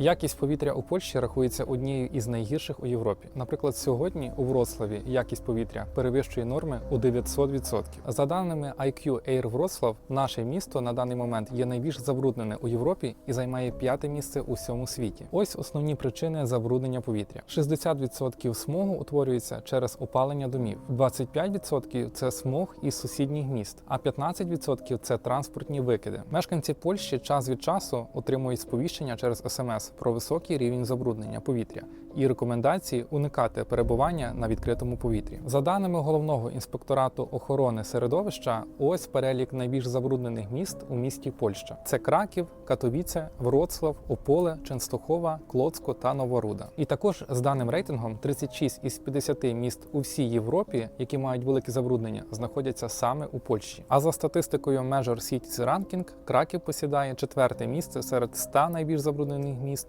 Якість повітря у Польщі рахується однією із найгірших у Європі. Наприклад, сьогодні у Вроцлаві якість повітря перевищує норми у 900%. За даними IQ Air Вроцлав, наше місто на даний момент є найбільш забруднене у Європі і займає п'яте місце у всьому світі. Ось основні причини забруднення повітря: 60% смогу утворюється через опалення домів, 25% – це смог із сусідніх міст, а 15% – це транспортні викиди. Мешканці Польщі час від часу отримують сповіщення через СМС про високий рівень забруднення повітря і рекомендації уникати перебування на відкритому повітрі. За даними головного інспекторату охорони середовища, ось перелік найбільш забруднених міст у місті Польща: це Краків, Катовіце, Вроцлав, Ополе, Ченстохова, Клоцко та Новоруда. І також з даним рейтингом 36 із 50 міст у всій Європі, які мають велике забруднення, знаходяться саме у Польщі. А за статистикою Major Cities Ranking, Краків посідає четверте місце серед 100 найбільш забруднених міст